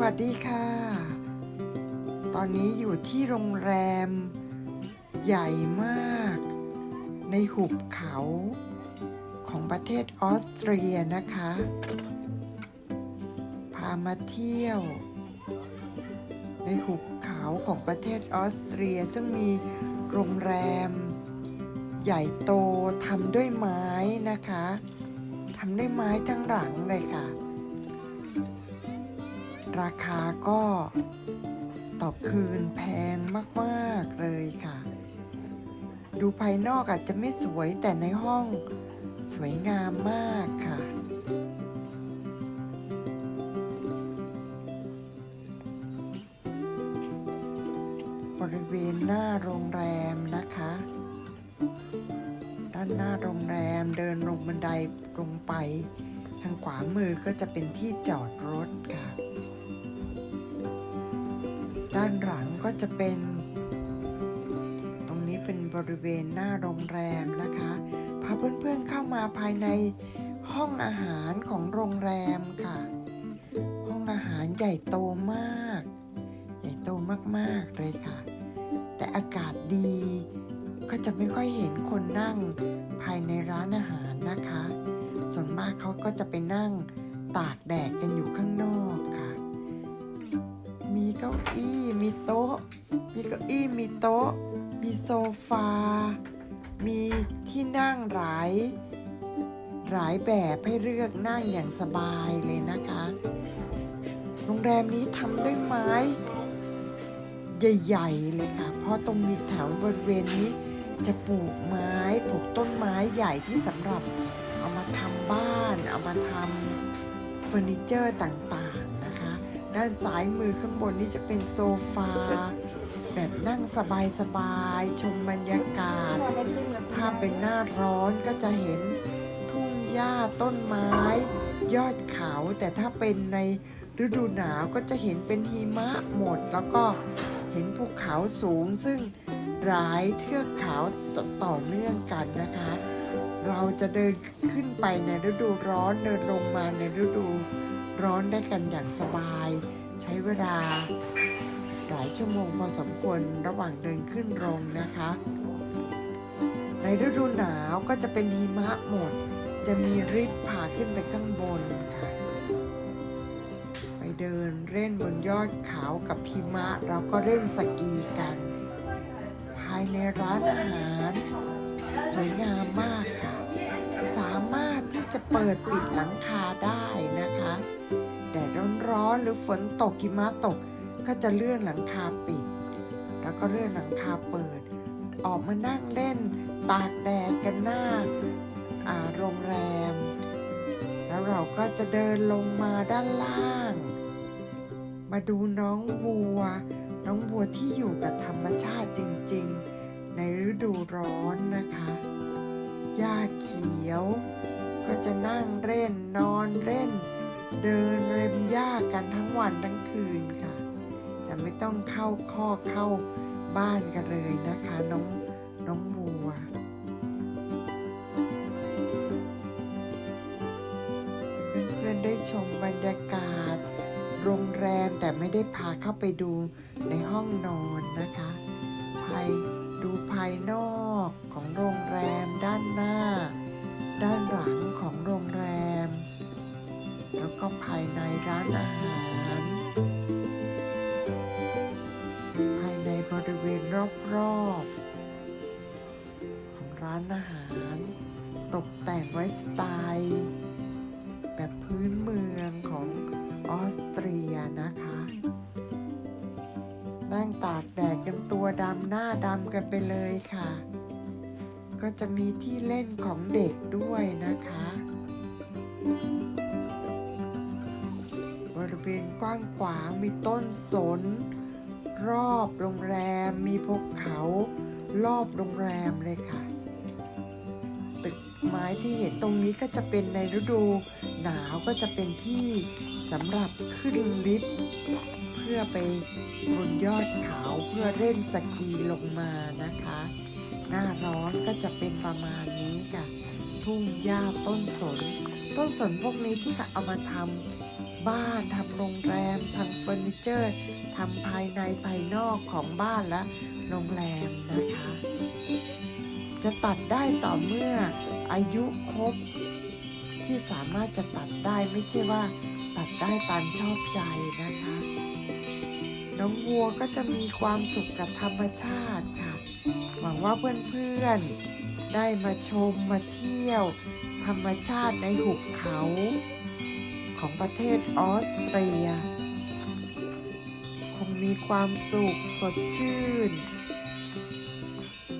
วัสดีค่ะ ตอนนี้อยู่ที่โรงแรม ใหญ่มาก ในหุบเขาของประเทศออสเตรียนะคะ พามาเที่ยว ในหุบเขาของประเทศออสเตรียซึ่งมีโรงแรม ใหญ่โตทำด้วยไม้นะคะทำด้วยไม้ทั้งหลังเลยค่ะ ราคาก็ต่อคืนแพงมากๆเลยค่ะ ดูภายนอกอาจจะไม่สวยแต่ในห้องสวยงามมากค่ะ บริเวณหน้าโรงแรมนะคะ ด้านหน้าโรงแรมเดินลงบันไดลงไป ทางขวามือก็จะเป็นที่จอดรถค่ะ ด้านหลังก็จะเป็น ตรงนี้เป็นบริเวณหน้าโรงแรมนะคะพาเพื่อนๆเข้ามาภายในห้องอาหารของโรงแรมค่ะ ห้องอาหารใหญ่โตมาก ใหญ่โตมากๆเลยค่ะ แต่อากาศดี ก็จะไม่ค่อยเห็นคนนั่งภายในร้านอาหารนะคะ ส่วนมากเขาก็จะไปนั่งตากแดดกันอยู่ข้างนอกค่ะ มีเก้าอี้มีโต๊ะ มีเก้าอี้มีโต๊ะ มีโซฟา มีที่นั่งหลายหลายแบบให้เลือกนั่งอย่างสบายเลยนะคะ โรงแรมนี้ทำด้วยไม้ ใหญ่ๆเลยค่ะ เพราะตรงนี้แถวบริเวณนี้จะปลูกไม้ปลูกต้นไม้ใหญ่ที่สำหรับเอามาทำบ้าน เอามาทำเฟอร์นิเจอร์ต่างๆ ด้านซ้ายมือข้างบนนี้จะเป็นโซฟา แบบนั่งสบายๆชมบรรยากาศ ถ้าเป็นหน้าร้อนก็จะเห็นทุ่งหญ้าต้นไม้ ยอดเขา แต่ถ้าเป็นในฤดูหนาวก็จะเห็นเป็นหิมะหมด แล้วก็เห็นภูเขาสูงซึ่งหลายเทือกเขาตต่อเนื่องกันนะคะ เราจะเดินขึ้นไปในฤดูร้อนเดินลงมาในฤดู ร้อนได้กันอย่างสบาย ใช้เวลา หลายชั่วโมงพอสมควรระหว่างเดินขึ้นลงนะคะ ในฤดูหนาวก็จะเป็นหิมะหมด จะมีริบพาขึ้นไปข้างบนค่ะ ไปเดินเล่นบนยอดเขากับหิมะเราก็เล่นสกีกัน ภายในร้านอาหาร สวยงามมากค่ะ สามารถ จะเปิดปิดหลังคาได้นะคะแดดร้อนๆหรือฝนตกหิมะตก ก็จะเลื่อนหลังคาปิด แล้วก็เลื่อนหลังคาเปิด ออกมานั่งเล่น ตากแดดกันหน้าอ่าโรงแรม แล้วเราก็จะเดินลงมาด้านล่าง มาดูน้องวัว น้องวัวที่อยู่กับธรรมชาติจริง ๆ ในฤดูร้อนนะคะหญ้าเขียว ก็จะนั่งเล่นนอนเล่น เดินเร็มหญ้ากันทั้งวันทั้งคืนค่ะ จะไม่ต้องเข้าคอเข้าบ้านกันเลยนะคะน้องน้องวัวเพื่อนๆได้ชมบรรยากาศ โรงแรมแต่ไม่ได้พาเข้าไปดูในห้องนอนนะคะภายดูภายนอกของโรงแรมด้านหน้า แล้วก็ภายในร้านอาหาร ภายในบริเวณรอบๆ ของร้านอาหาร ตกแต่งไว้สไตล์ แบบพื้นเมืองของออสเตรียนะคะ นั่งตากแดดกันตัวดำหน้าดำกันไปเลยค่ะ ก็จะมีที่เล่นของเด็กด้วยนะคะบ ริเวณกว้างขวางมีต้นสน รอบโรงแรมมีภูเขารอบโรงแรมเลยค่ะ ตึกไม้ที่เห็นตรงนี้ก็จะเป็นในฤดูหนาวก็จะเป็นที่สำหรับขึ้นลิฟต์เพื่อไปบนยอดเขาเพื่อเล่นสกีลงมานะคะ หน้าร้อนก็จะเป็นประมาณนี้ค่ะ ทุ่งหญ้าต้นสน ต้นสนพวกนี้ที่เขาเอามาทำ บ้านทำโรงแรมทำเฟอร์นิเจอร์ทำภายในภายนอกของบ้านและโรงแรมนะคะ จะตัดได้ต่อเมื่ออายุครบที่สามารถจะตัดได้ไม่ใช่ว่า ตัดได้ตามชอบใจนะคะ น้องวัวก็จะมีความสุขกับธรรมชาติค่ะ หวังว่าเพื่อนๆได้มาชมมาเที่ยว ธรรมชาติในหุบเขา ของประเทศออสเตรีย คงมีความสุขสดชื่น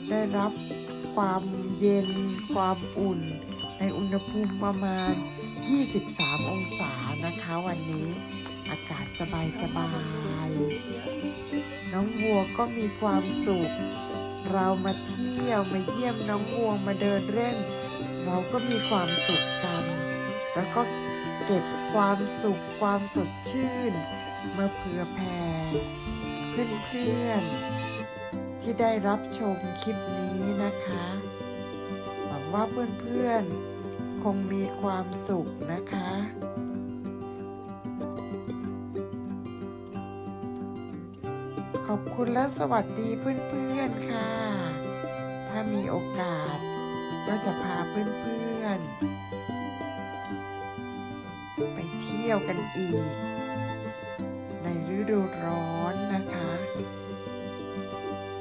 ได้รับความเย็นความอุ่น ในอุณหภูมิประมาณ 23 องศานะคะวันนี้ อากาศสบายๆน้องวัวก็มีความสุข เรามาเที่ยวมาเยี่ยมน้องวัวมาเดินเล่น เราก็มีความสุขกัน แล้วก็ เก็บความสุขความสดชื่น มาเผื่อแผ่เพื่อนๆ ที่ได้รับชมคลิปนี้นะคะ หวังว่าเพื่อนๆ คงมีความสุขนะคะขอบคุณและสวัสดีเพื่อนๆค่ะ ถ้ามีโอกาสก็จะพาเพื่อนๆ ยวกันอีก ในฤดูร้อนนะคะ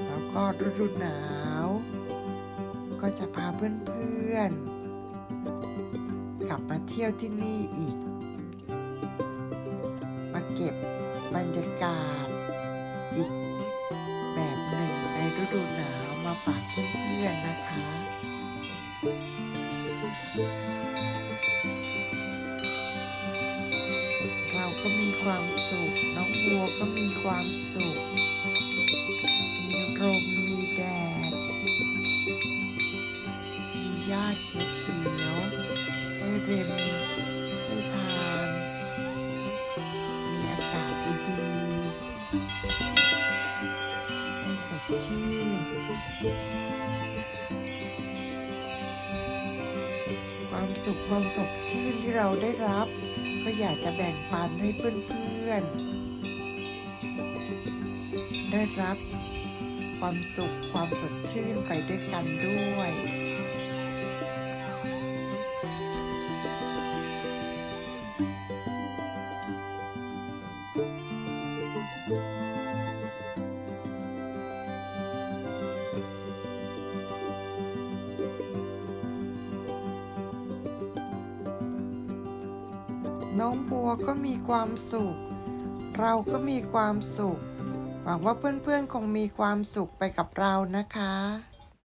แล้วก็ฤดูหนาว ก็จะพาเพื่อนๆ กลับมาเที่ยวที่นี่อีก มาเก็บบรรยากาศอีกแบบหนึ่งในฤดูหนาว ความสุข น้องวัวก็มีความสุข มีลมมีแดด มีหญ้าเขียวๆให้เร็มให้ทาน มีอากาศดีๆให้สดชื่นความสุขความสดชื่นที่เราได้รับ ก็อยากจะแบ่งปันให้เพื่อนๆ ได้รับความสุขความสดชื่นไปด้วยกันด้วย น้องบัวก็มีความสุข เราก็มีความสุข หวังว่าเพื่อนๆคงมีความสุขไปกับเรานะคะ